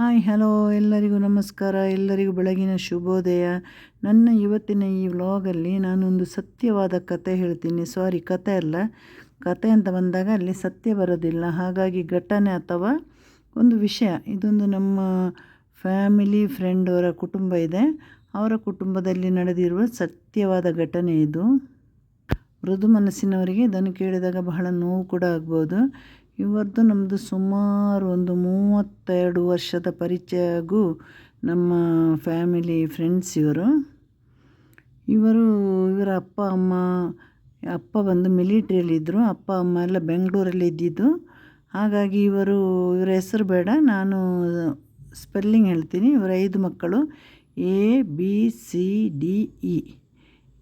Hi, hello, ಎಲ್ಲರಿಗೂ ನಮಸ್ಕಾರ. ಎಲ್ಲರಿಗೂ ಬೆಳಗಿನ ಶುಭೋದಯ. ನನ್ನ ಇವತ್ತಿನ ಈ ವ್ಲಾಗಲ್ಲಿ ನಾನೊಂದು ಸತ್ಯವಾದ ಕತೆ ಹೇಳ್ತೀನಿ. ಸಾರಿ ಕತೆ ಅಲ್ಲ. ಕತೆ ಅಂತ ಬಂದಾಗ ಅಲ್ಲಿ ಸತ್ಯ ಬರೋದಿಲ್ಲ. ಹಾಗಾಗಿ ಘಟನೆ ಅಥವಾ ಒಂದು ವಿಷಯ, ಇದೊಂದು ನಮ್ಮ ಫ್ಯಾಮಿಲಿ ಫ್ರೆಂಡ್ ಅವರ ಕುಟುಂಬ ಇದೆ. ಅವರ ಕುಟುಂಬದಲ್ಲಿ ನಡೆದಿರುವ ಸತ್ಯವಾದ ಘಟನೆ ಇದು. ಮೃದು ಮನಸ್ಸಿನವರಿಗೆ ಇದನ್ನು ಕೇಳಿದಾಗ ಬಹಳ ನೋವು ಕೂಡ ಆಗ್ಬೋದು. ಇವರದ್ದು ನಮ್ಮದು ಸುಮಾರು ಒಂದು ಮೂವತ್ತೆರಡು ವರ್ಷದ ಪರಿಚಯಗೂ ನಮ್ಮ ಫ್ಯಾಮಿಲಿ ಫ್ರೆಂಡ್ಸ್ ಇವರು. ಇವರು ಇವರ ಅಪ್ಪ, ಅಮ್ಮ, ಅಪ್ಪ ಬಂದು ಮಿಲಿಟ್ರಿಯಲ್ಲಿದ್ದರು ಅಪ್ಪ, ಅಮ್ಮ ಎಲ್ಲ ಬೆಂಗಳೂರಲ್ಲಿ ಇದ್ದಿದ್ದು. ಹಾಗಾಗಿ ಇವರು, ಇವರ ಹೆಸರು ಬೇಡ, ನಾನು ಸ್ಪೆಲ್ಲಿಂಗ್ ಹೇಳ್ತೀನಿ. ಇವರ ಐದು ಮಕ್ಕಳು, A, B, C, D, E.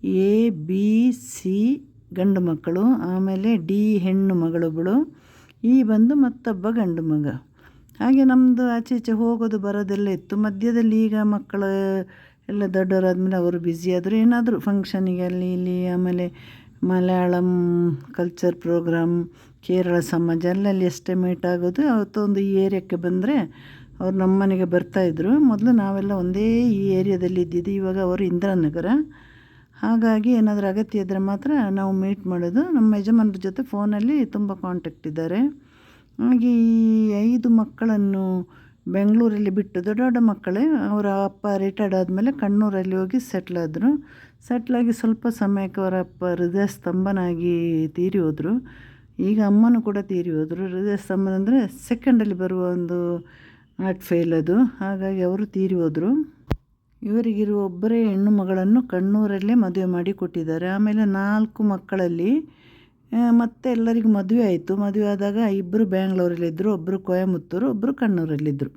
A, B, C ಗಂಡು ಮಕ್ಕಳು, ಆಮೇಲೆ ಡಿ ಹೆಣ್ಣು ಮಗಳೊಬ್ಬಳು ಈ ಬಂದು ಮತ್ತೊಬ್ಬ ಗಂಡು ಮಗ. ಹಾಗೆ ನಮ್ಮದು ಆಚೆ ಈಚೆ ಹೋಗೋದು ಬರೋದೆಲ್ಲ ಇತ್ತು. ಮಧ್ಯದಲ್ಲಿ ಈಗ ಮಕ್ಕಳು ಎಲ್ಲ ದೊಡ್ಡವರಾದ್ಮೇಲೆ ಅವರು ಬ್ಯುಸಿ ಆದರು ಏನಾದರೂ ಫಂಕ್ಷನಿಗೆ ಅಲ್ಲಿ ಇಲ್ಲಿ ಆಮೇಲೆ ಮಲಯಾಳಂ ಕಲ್ಚರ್ ಪ್ರೋಗ್ರಾಮ್ ಕೇರಳ ಸಮಾಜ ಅಲ್ಲಲ್ಲಿ ಎಸ್ಟಿಮೇಟ್ ಮೀಟ್ ಆಗೋದು ಅವತ್ತೊಂದು ಈ ಏರಿಯಾಕ್ಕೆ ಬಂದರೆ ಅವ್ರು ನಮ್ಮ ಮನೆಗೆ ಬರ್ತಾಯಿದ್ರು ಮೊದಲು ನಾವೆಲ್ಲ ಒಂದೇ ಈ ಏರಿಯಾದಲ್ಲಿ ಇದ್ದಿದ್ದು ಇವಾಗ ಅವರು ಇಂದಿರಾನಗರ. ಹಾಗಾಗಿ ಏನಾದರೂ ಅಗತ್ಯ ಇದ್ದರೆ ಮಾತ್ರ ನಾವು ಮೀಟ್ ಮಾಡೋದು. ನಮ್ಮ ಯಜಮಾನ್ರ ಜೊತೆ ಫೋನಲ್ಲಿ ತುಂಬ ಕಾಂಟ್ಯಾಕ್ಟ್ ಇದ್ದಾರೆ. ಹಾಗೆ ಈ ಐದು ಮಕ್ಕಳನ್ನು ಬೆಂಗಳೂರಲ್ಲಿ ಬಿಟ್ಟು ದೊಡ್ಡ ದೊಡ್ಡ ಮಕ್ಕಳೇ, ಅವರ ಅಪ್ಪ ರಿಟೈರ್ಡ್ ಆದಮೇಲೆ ಕಣ್ಣೂರಲ್ಲಿ ಹೋಗಿ ಸೆಟ್ಲಾದರು ಸೆಟ್ಲಾಗಿ ಸ್ವಲ್ಪ ಸಮಯಕ್ಕೆ ಅವರ ಅಪ್ಪ ಹೃದಯ ಸ್ತಂಭನಾಗಿ ತೀರಿ ಹೋದರು. ಈಗ ಅಮ್ಮನೂ ಕೂಡ ತೀರಿ ಹೋದರು. ಹೃದಯ ಸ್ತಂಭನ ಅಂದರೆ ಸೆಕೆಂಡಲ್ಲಿ ಬರುವ ಒಂದು ಹಾರ್ಟ್ ಫೇಲ್ ಅದು. ಹಾಗಾಗಿ ಅವರು ತೀರಿ ಹೋದರು. ಇವರಿಗಿರುವ ಒಬ್ಬರೇ ಹೆಣ್ಣು ಮಗಳನ್ನು ಕಣ್ಣೂರಲ್ಲೇ ಮದುವೆ ಮಾಡಿ ಕೊಟ್ಟಿದ್ದಾರೆ. ಆಮೇಲೆ ನಾಲ್ಕು ಮಕ್ಕಳಲ್ಲಿ ಮತ್ತೆ ಎಲ್ಲರಿಗೂ ಮದುವೆ ಆಯಿತು. ಮದುವೆ ಆದಾಗ ಇಬ್ಬರು ಬ್ಯಾಂಗ್ಳೂರಲ್ಲಿದ್ದರು ಒಬ್ಬರು ಕೊಯಮತ್ತೂರು ಒಬ್ಬರು ಕಣ್ಣೂರಲ್ಲಿದ್ದರು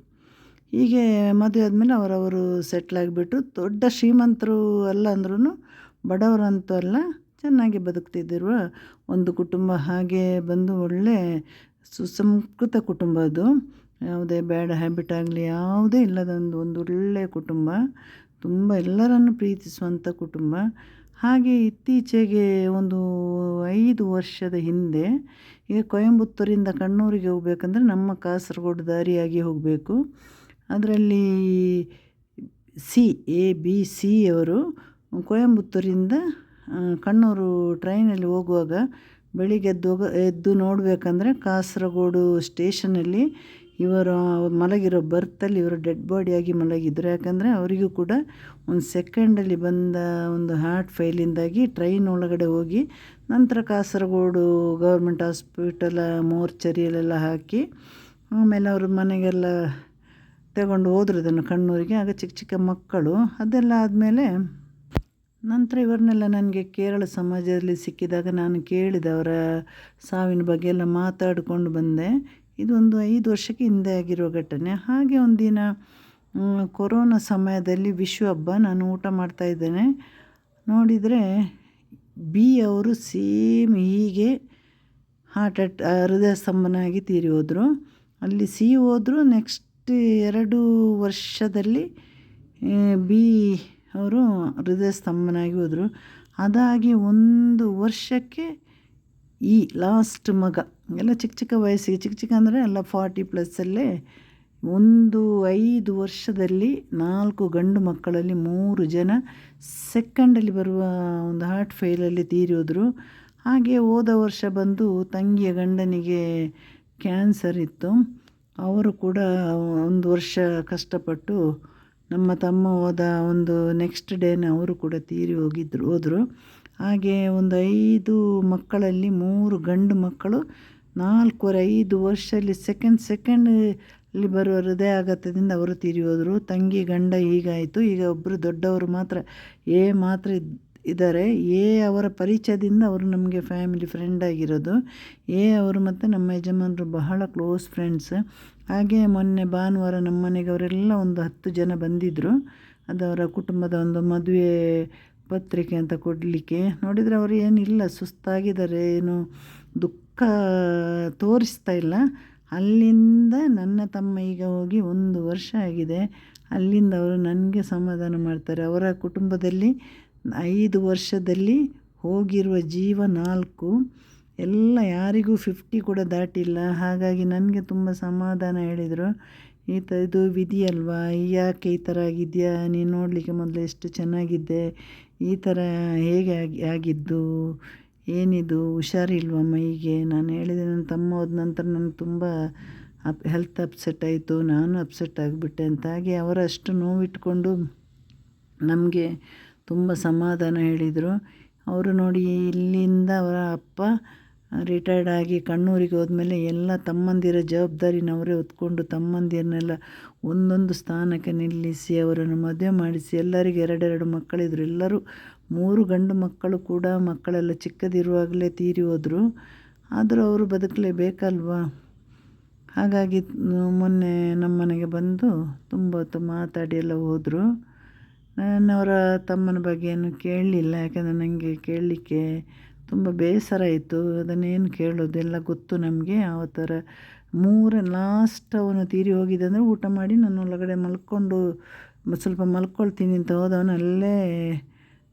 ಹೀಗೆ ಮದುವೆ ಆದಮೇಲೆ ಅವರವರು ಸೆಟ್ಲಾಗಿಬಿಟ್ಟು ದೊಡ್ಡ ಶ್ರೀಮಂತರು ಅಲ್ಲ ಅಂದ್ರೂ ಬಡವರಂತೂ ಅಲ್ಲ, ಚೆನ್ನಾಗಿ ಬದುಕ್ತಿದ್ದಿರುವ ಒಂದು ಕುಟುಂಬ ಹಾಗೆ ಬಂದು ಒಳ್ಳೆ ಸುಸಂಸ್ಕೃತ ಕುಟುಂಬ ಅದು. ಯಾವುದೇ ಬ್ಯಾಡ್ ಹ್ಯಾಬಿಟ್ ಆಗಲಿ, ಯಾವುದೇ ಇಲ್ಲದೊಂದು ಒಂದು ಒಳ್ಳೆಯ ಕುಟುಂಬ, ತುಂಬ ಎಲ್ಲರನ್ನು ಪ್ರೀತಿಸುವಂಥ ಕುಟುಂಬ. ಹಾಗೆ ಇತ್ತೀಚೆಗೆ ಒಂದು ಐದು ವರ್ಷದ ಹಿಂದೆ ಈಗ ಕೊಯಂಬತ್ತೂರಿಂದ ಕಣ್ಣೂರಿಗೆ ಹೋಗಬೇಕಂದ್ರೆ ನಮ್ಮ ಕಾಸರಗೋಡು ದಾರಿಯಾಗಿ ಹೋಗಬೇಕು. ಅದರಲ್ಲಿ ಸಿ, ಎ, ಬಿ, ಸಿ ಅವರು ಕೊಯಂಬತ್ತೂರಿಂದ ಕಣ್ಣೂರು ಟ್ರೈನಲ್ಲಿ ಹೋಗುವಾಗ ಬೆಳಿಗ್ಗೆ ಎದ್ದು ಎದ್ದು ನೋಡಬೇಕಂದ್ರೆ ಕಾಸರಗೋಡು ಸ್ಟೇಷನಲ್ಲಿ ಇವರು ಮಲಗಿರೋ ಬರ್ತಲ್ಲಿ ಇವರು ಡೆಡ್ ಬಾಡಿಯಾಗಿ ಮಲಗಿದ್ರು. ಯಾಕಂದರೆ ಅವರಿಗೂ ಕೂಡ ಒಂದು ಸೆಕೆಂಡಲ್ಲಿ ಬಂದ ಒಂದು ಹಾರ್ಟ್ ಫೈಲಿಂದಾಗಿ ಟ್ರೈನ್ ಒಳಗಡೆ ಹೋಗಿ ನಂತರ ಕಾಸರಗೋಡು ಗೌರ್ಮೆಂಟ್ ಹಾಸ್ಪಿಟಲ ಮೋರ್ಚರಿಯಲ್ಲೆಲ್ಲ ಹಾಕಿ ಆಮೇಲೆ ಅವರು ಮನೆಗೆಲ್ಲ ತಗೊಂಡು ಹೋದ್ರು ಅದನ್ನು ಕಣ್ಣೂರಿಗೆ. ಆಗ ಚಿಕ್ಕ ಚಿಕ್ಕ ಮಕ್ಕಳು. ಅದೆಲ್ಲ ಆದಮೇಲೆ ನಂತರ ಇವರನ್ನೆಲ್ಲ ನನಗೆ ಕೇರಳ ಸಮಾಜದಲ್ಲಿ ಸಿಕ್ಕಿದಾಗ ನಾನು ಕೇಳಿದೆ ಅವರ ಸಾವಿನ ಬಗ್ಗೆ ಎಲ್ಲ ಮಾತಾಡಿಕೊಂಡು ಬಂದೆ. ಇದೊಂದು ಐದು ವರ್ಷಕ್ಕೆ ಹಿಂದೆ ಆಗಿರೋ ಘಟನೆ. ಹಾಗೆ ಒಂದಿನ ಕೊರೋನಾ ಸಮಯದಲ್ಲಿ ವಿಶ್ವ ಹಬ್ಬ ನಾನು ಊಟ ಮಾಡ್ತಾಯಿದ್ದೇನೆ ನೋಡಿದರೆ ಬಿ ಅವರು ಸೇಮ್ ಹೀಗೆ ಹಾರ್ಟ್ ಅಟ್ ಹೃದಯ ಸ್ತಂಭನಾಗಿ ತೀರಿ ಹೋದರು. ಅಲ್ಲಿ ಸಿ ಹೋದರು. ನೆಕ್ಸ್ಟ್ ಎರಡು ವರ್ಷದಲ್ಲಿ ಬಿ ಅವರು ಹೃದಯ ಸ್ತಂಭನಾಗಿ ಹೋದರು. ಅದಾಗಿ ಒಂದು ವರ್ಷಕ್ಕೆ ಈ ಲಾಸ್ಟ್ ಮಗ ಎಲ್ಲ ಚಿಕ್ಕ ಚಿಕ್ಕ ವಯಸ್ಸಿಗೆ, ಚಿಕ್ಕ ಚಿಕ್ಕ ಅಂದರೆ ಎಲ್ಲ ಫಾರ್ಟಿ ಪ್ಲಸ್ಸಲ್ಲೇ ಒಂದು ಐದು ವರ್ಷದಲ್ಲಿ ನಾಲ್ಕು ಗಂಡು ಮಕ್ಕಳಲ್ಲಿ ಮೂರು ಜನ ಸೆಕೆಂಡಲ್ಲಿ ಬರುವ ಒಂದು ಹಾರ್ಟ್ ಫೇಲಲ್ಲಿ ತೀರಿ ಹೋದರು ಹಾಗೆ ಹೋದ ವರ್ಷ ಬಂದು ತಂಗಿಯ ಗಂಡನಿಗೆ ಕ್ಯಾನ್ಸರ್ ಇತ್ತು. ಅವರು ಕೂಡ ಒಂದು ವರ್ಷ ಕಷ್ಟಪಟ್ಟು ನಮ್ಮ ತಮ್ಮ ಹೋದ ಒಂದು ನೆಕ್ಸ್ಟ್ ಡೇನ ಅವರು ಕೂಡ ತೀರಿ ಹೋಗಿದ್ರು, ಹೋದರು. ಹಾಗೆ ಒಂದು ಐದು ಮಕ್ಕಳಲ್ಲಿ ಮೂರು ಗಂಡು ಮಕ್ಕಳು ನಾಲ್ಕೂವರೆ, ಐದು ವರ್ಷದಲ್ಲಿ ಸೆಕೆಂಡ್ ಸೆಕೆಂಡಲ್ಲಿ ಬರುವ ಹೃದಯಾಘಾತದಿಂದ ಅವರು ತೀರಿ ಹೋದರು. ತಂಗಿ, ಗಂಡ ಹೀಗಾಯಿತು. ಈಗ ಒಬ್ಬರು ದೊಡ್ಡವರು ಮಾತ್ರ ಏ ಮಾತ್ರ ಇದ್ದಾರೆ. ಏ ಅವರ ಪರಿಚಯದಿಂದ ಅವರು ನಮಗೆ ಫ್ಯಾಮಿಲಿ ಫ್ರೆಂಡ್ ಆಗಿರೋದು. ಏ ಅವರು ಮತ್ತು ನಮ್ಮ ಯಜಮಾನರು ಬಹಳ ಕ್ಲೋಸ್ ಫ್ರೆಂಡ್ಸ್. ಹಾಗೆ ಮೊನ್ನೆ ಭಾನುವಾರ ನಮ್ಮ ಮನೆಗೆ ಅವರೆಲ್ಲ ಒಂದು ಹತ್ತು ಜನ ಬಂದಿದ್ದರು ಅದು ಅವರ ಕುಟುಂಬದ ಒಂದು ಮದುವೆ ಪತ್ರಿಕೆ ಅಂತ ಕೊಡಲಿಕ್ಕೆ. ನೋಡಿದರೆ ಅವರು ಏನಿಲ್ಲ, ಸುಸ್ತಾಗಿದ್ದಾರೆ, ಏನು ದುಃಖ ತೋರಿಸ್ತಾ ಇಲ್ಲ. ಅಲ್ಲಿಂದ ನನ್ನ ತಮ್ಮ ಈಗ ಹೋಗಿ ಒಂದು ವರ್ಷ ಆಗಿದೆ. ಅಲ್ಲಿಂದ ಅವರು ನನಗೆ ಸಮಾಧಾನ ಮಾಡ್ತಾರೆ. ಅವರ ಕುಟುಂಬದಲ್ಲಿ ಐದು ವರ್ಷದಲ್ಲಿ ಹೋಗಿರುವ ಜೀವ ನಾಲ್ಕು. ಎಲ್ಲ ಯಾರಿಗೂ ಫಿಫ್ಟಿ ಕೂಡ ದಾಟಿಲ್ಲ. ಹಾಗಾಗಿ ನನಗೆ ತುಂಬ ಸಮಾಧಾನ ಹೇಳಿದರು. ಈ ಥರ ಇದು ವಿಧಿ ಅಲ್ವಾ? ಯಾಕೆ ಈ ಥರ ಆಗಿದೆಯಾ? ನೀನು ನೋಡಲಿಕ್ಕೆ ಮೊದಲು ಎಷ್ಟು ಚೆನ್ನಾಗಿದ್ದೆ. ಈ ಥರ ಹೇಗೆ ಆಗಿ, ಆಗಿದ್ದು? ಏನಿದು, ಹುಷಾರಿಲ್ವ ಮೈಗೆ? ನಾನು ಹೇಳಿದೆ, ನನ್ನ ತಮ್ಮ ಹೋದ ನಂತರ ನನಗೆ ತುಂಬ ಅಪ್ ಹೆಲ್ತ್ ಅಪ್ಸೆಟ್ ಆಯಿತು, ನಾನು ಅಪ್ಸೆಟ್ ಆಗಿಬಿಟ್ಟೆ ಅಂತ ಹಾಗೆ ಅವರಷ್ಟು ನೋವಿಟ್ಕೊಂಡು ನಮಗೆ ತುಂಬ ಸಮಾಧಾನ ಹೇಳಿದರು. ಅವರು ನೋಡಿ, ಇಲ್ಲಿಂದ ಅವರ ಅಪ್ಪ ರಿಟೈರ್ಡ್ ಆಗಿ ಕಣ್ಣೂರಿಗೆ ಹೋದ್ಮೇಲೆ ಎಲ್ಲ ತಮ್ಮಂದಿರ ಜವಾಬ್ದಾರಿನವರೇ ಹೊತ್ಕೊಂಡು ತಮ್ಮಂದಿರನ್ನೆಲ್ಲ ಒಂದೊಂದು ಸ್ಥಾನಕ್ಕೆ ನಿಲ್ಲಿಸಿ, ಅವರನ್ನು ಮದುವೆ ಮಾಡಿಸಿ, ಎಲ್ಲರಿಗೆ ಎರಡೆರಡು ಮಕ್ಕಳಿದ್ರು, ಎಲ್ಲರೂ ಮೂರು ಗಂಡು ಮಕ್ಕಳು ಕೂಡ ಮಕ್ಕಳೆಲ್ಲ ಚಿಕ್ಕದಿರುವಾಗಲೇ ತೀರಿ ಹೋದರು. ಆದರೂ ಅವರು ಬದುಕಲೇಬೇಕಲ್ವಾ? ಹಾಗಾಗಿ ಮೊನ್ನೆ ನಮ್ಮ ಮನೆಗೆ ಬಂದು ತುಂಬ ಹೊತ್ತು ಮಾತಾಡಿ ಎಲ್ಲ ಹೋದರು. ನಾನು ಅವರ ತಮ್ಮನ ಬಗ್ಗೆ ಏನು ಕೇಳಲಿಲ್ಲ, ಯಾಕಂದರೆ ನನಗೆ ಕೇಳಲಿಕ್ಕೆ ತುಂಬ ಬೇಸರ ಆಯಿತು ಅದನ್ನೇನು ಕೇಳೋದು ಎಲ್ಲ ಗೊತ್ತು ನಮಗೆ. ಆ ಥರ ಮೂರ ಲಾಸ್ಟ್ ಅವನು ತೀರಿ ಹೋಗಿದ್ದೆ ಅಂದರೆ ಊಟ ಮಾಡಿ ನಾನು ಒಳಗಡೆ ಮಲ್ಕೊಂಡು, ಸ್ವಲ್ಪ ಮಲ್ಕೊಳ್ತೀನಿ ಅಂತ ಹೋದವನು ಅಲ್ಲೇ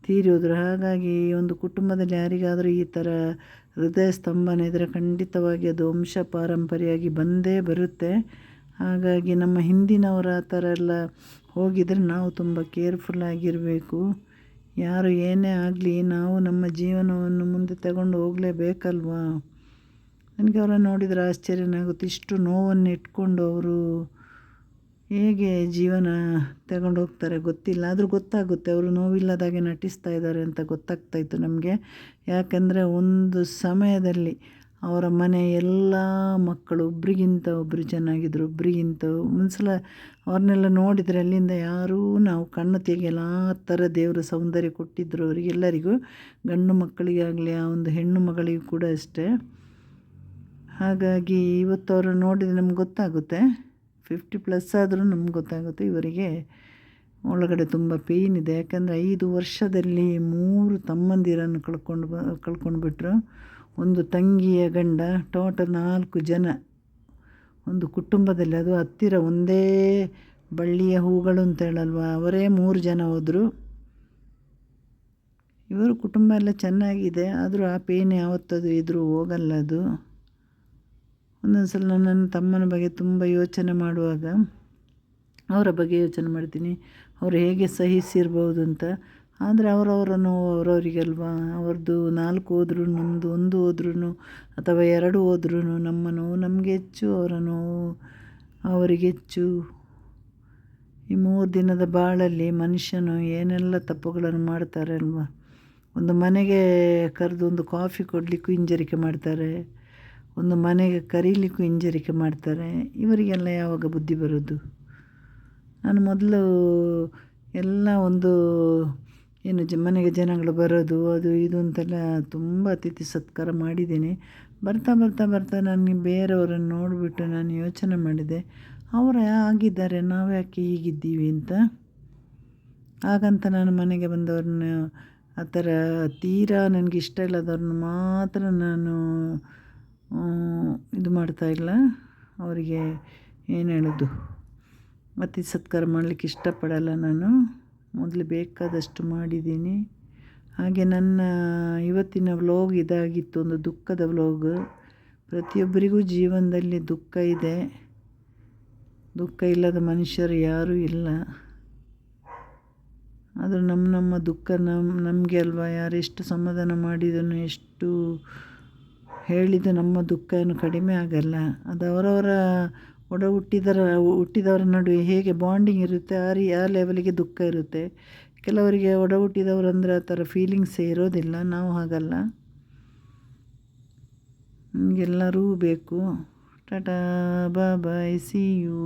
ತೀರಿ ಹೋದರು ಹಾಗಾಗಿ ಒಂದು ಕುಟುಂಬದಲ್ಲಿ ಯಾರಿಗಾದರೂ ಈ ಥರ ಹೃದಯ ಸ್ತಂಭನ ಇದ್ದರೆ ಖಂಡಿತವಾಗಿ ಅದು ವಂಶ ಪಾರಂಪರೆಯಾಗಿ ಬಂದೇ ಬರುತ್ತೆ. ಹಾಗಾಗಿ ನಮ್ಮ ಹಿಂದಿನವರ ಆ ಥರ ಎಲ್ಲ ಹೋಗಿದರೆ ನಾವು ತುಂಬ ಕೇರ್ಫುಲ್ ಆಗಿರಬೇಕು. ಯಾರು ಏನೇ ಆಗಲಿ ನಾವು ನಮ್ಮ ಜೀವನವನ್ನು ಮುಂದೆ ತಗೊಂಡು ಹೋಗಲೇಬೇಕಲ್ವಾ? ನನಗೆ ಅವರ ನೋಡಿದರೆ ಆಶ್ಚರ್ಯನಾಗುತ್ತೆ. ಇಷ್ಟು ನೋವನ್ನು ಇಟ್ಕೊಂಡು ಅವರು ಹೇಗೆ ಜೀವನ ತಗೊಂಡು ಹೋಗ್ತಾರೆ ಗೊತ್ತಿಲ್ಲ, ಆದರೂ ಗೊತ್ತಾಗುತ್ತೆ. ಅವರು ನೋವಿಲ್ಲದಾಗೆ ನಟಿಸ್ತಾ ಇದ್ದಾರೆ ಅಂತ ಗೊತ್ತಾಗ್ತಾಯಿತ್ತು ನಮಗೆ. ಯಾಕಂದರೆ ಒಂದು ಸಮಯದಲ್ಲಿ ಅವರ ಮನೆ ಎಲ್ಲ ಮಕ್ಕಳು, ಒಬ್ರಿಗಿಂತ ಒಬ್ಬರು ಚೆನ್ನಾಗಿದ್ದರು ಒಬ್ರಿಗಿಂತ ಒಂದ್ಸಲ ಅವ್ರನ್ನೆಲ್ಲ ನೋಡಿದರೆ ಅಲ್ಲಿಂದ ಯಾರೂ ನಾವು ಕಣ್ಣು ತೆಗೆಯಲ್ಲ ಆ ಥರ ದೇವರು ಸೌಂದರ್ಯ ಕೊಟ್ಟಿದ್ದರು ಅವರಿಗೆಲ್ಲರಿಗೂ. ಗಂಡು ಮಕ್ಕಳಿಗಾಗಲಿ, ಆ ಒಂದು ಹೆಣ್ಣು ಮಗಳಿಗೂ ಕೂಡ ಅಷ್ಟೇ. ಹಾಗಾಗಿ ಇವತ್ತು ಅವರು ನೋಡಿದರೆ ನಮ್ಗೆ ಗೊತ್ತಾಗುತ್ತೆ. ಫಿಫ್ಟಿ ಪ್ಲಸ್ ಆದರೂ ನಮ್ಗೆ ಗೊತ್ತಾಗುತ್ತೆ ಇವರಿಗೆ ಒಳಗಡೆ ತುಂಬ ಪೇಯ್ನ್ ಇದೆ. ಯಾಕಂದರೆ ಐದು ವರ್ಷದಲ್ಲಿ ಮೂರು ತಮ್ಮಂದಿರನ್ನು ಕಳ್ಕೊಂಡು ಬ, ಕಳ್ಕೊಂಡ್ಬಿಟ್ರು. ಒಂದು ತಂಗಿಯ ಗಂಡ, ಟೋಟಲ್ ನಾಲ್ಕು ಜನ. ಒಂದು ಕುಟುಂಬದಲ್ಲಿ ಅದು ಹತ್ತಿರ ಒಂದೇ ಬಳ್ಳಿಯ ಹೂಗಳು ಅಂತ ಹೇಳಲ್ವ? ಅವರೇ ಮೂರು ಜನ ಹೋದರು. ಇವರು ಕುಟುಂಬ ಎಲ್ಲ ಚೆನ್ನಾಗಿದೆ, ಆದರೂ ಆ ಪೇನ್ ಯಾವತ್ತದು ಇದ್ರೂ ಹೋಗಲ್ಲ ಅದು. ಒಂದೊಂದು ಸಲ ನನ್ನ ತಮ್ಮನ ಬಗ್ಗೆ ತುಂಬ ಯೋಚನೆ ಮಾಡುವಾಗ ಅವರ ಬಗ್ಗೆ ಯೋಚನೆ ಮಾಡ್ತೀನಿ. ಅವರು ಹೇಗೆ ಸಹಿಸಿರ್ಬೋದು ಅಂತ ಆದರೆ ಅವರವರ ನೋವು ಅವರವರಿಗಲ್ವಾ? ಅವ್ರದ್ದು ನಾಲ್ಕು ಹೋದ್ರೂ ನಮ್ಮದು ಒಂದು ಹೋದ್ರೂ ಅಥವಾ ಎರಡು ಹೋದ್ರೂ ನಮ್ಮ ನೋವು ನಮಗೆ ಹೆಚ್ಚು, ಅವರ ನೋವು ಅವರಿಗೆ ಹೆಚ್ಚು. ಈ ಮೂರು ದಿನದ ಬಾಳಲ್ಲಿ ಮನುಷ್ಯನು ಏನೆಲ್ಲ ತಪ್ಪುಗಳನ್ನು ಮಾಡ್ತಾರೆ ಅಲ್ವಾ? ಒಂದು ಮನೆಗೆ ಕರೆದು ಒಂದು ಕಾಫಿ ಕೊಡಲಿಕ್ಕೂ ಹಿಂಜರಿಕೆ ಮಾಡ್ತಾರೆ. ಒಂದು ಮನೆಗೆ ಕರೀಲಿಕ್ಕೂ ಹಿಂಜರಿಕೆ ಮಾಡ್ತಾರೆ. ಇವರಿಗೆಲ್ಲ ಯಾವಾಗ ಬುದ್ಧಿ ಬರೋದು? ನಾನು ಮೊದಲು ಎಲ್ಲ ಒಂದು ಏನು ಜ ಮನೆಗೆ ಜನಗಳು ಬರೋದು, ಅದು ಇದು ಅಂತೆಲ್ಲ ತುಂಬ ಅತಿಥಿ ಸತ್ಕಾರ ಮಾಡಿದ್ದೀನಿ. ಬರ್ತಾ ಬರ್ತಾ ಬರ್ತಾ ನನಗೆ ಬೇರೆಯವರನ್ನು ನೋಡಿಬಿಟ್ಟು ನಾನು ಯೋಚನೆ ಮಾಡಿದೆ, ಅವರು ಆಗಿದ್ದಾರೆ, ನಾವು ಯಾಕೆ ಹೀಗಿದ್ದೀವಿ? ಅಂತ. ಹಾಗಂತ ನಾನು ಮನೆಗೆ ಬಂದವ್ರನ್ನ, ಆ ಥರ ತೀರಾ ನನಗೆ ಇಷ್ಟ ಇಲ್ಲದವ್ರನ್ನ ಮಾತ್ರ ನಾನು ಇದು ಮಾಡ್ತಾಯಿಲ್ಲ ಅವರಿಗೆ ಏನು ಹೇಳೋದು? ಮತ್ತೆ ಸತ್ಕಾರ ಮಾಡಲಿಕ್ಕೆ ಇಷ್ಟಪಡಲ್ಲ ನಾನು. ಮೊದಲು ಬೇಕಾದಷ್ಟು ಮಾಡಿದ್ದೀನಿ. ಹಾಗೆ ನನ್ನ ಇವತ್ತಿನ ವ್ಲೋಗ್ ಇದಾಗಿತ್ತು, ಒಂದು ದುಃಖದ ವ್ಲೋಗ್. ಪ್ರತಿಯೊಬ್ಬರಿಗೂ ಜೀವನದಲ್ಲಿ ದುಃಖ ಇದೆ. ದುಃಖ ಇಲ್ಲದ ಮನುಷ್ಯರು ಯಾರೂ ಇಲ್ಲ. ಆದರೂ ನಮ್ಮ ನಮ್ಮ ದುಃಖ ನಮ್ಮ ನಮಗೆ ಅಲ್ವಾ? ಯಾರೆಷ್ಟು ಸಮಾಧಾನ ಮಾಡಿದನು, ಎಷ್ಟು ಹೇಳಿದ ನಮ್ಮ ದುಃಖ ಏನು ಕಡಿಮೆ ಆಗಲ್ಲ. ಅದು ಅವರವರ ಒಡ ಹುಟ್ಟಿದರ ಹುಟ್ಟಿದವರ ನಡುವೆ ಹೇಗೆ ಬಾಂಡಿಂಗ್ ಇರುತ್ತೆ, ಆ ರೀ, ಆ ಲೆವೆಲಿಗೆ ದುಃಖ ಇರುತ್ತೆ. ಕೆಲವರಿಗೆ ಒಡ ಹುಟ್ಟಿದವರು ಅಂದರೆ ಆ ಥರ ಫೀಲಿಂಗ್ಸೇ ಇರೋದಿಲ್ಲ. ನಾವು ಹಾಗಲ್ಲ. ನಮಗೆಲ್ಲರೂ ಬೇಕು. Tata bye see you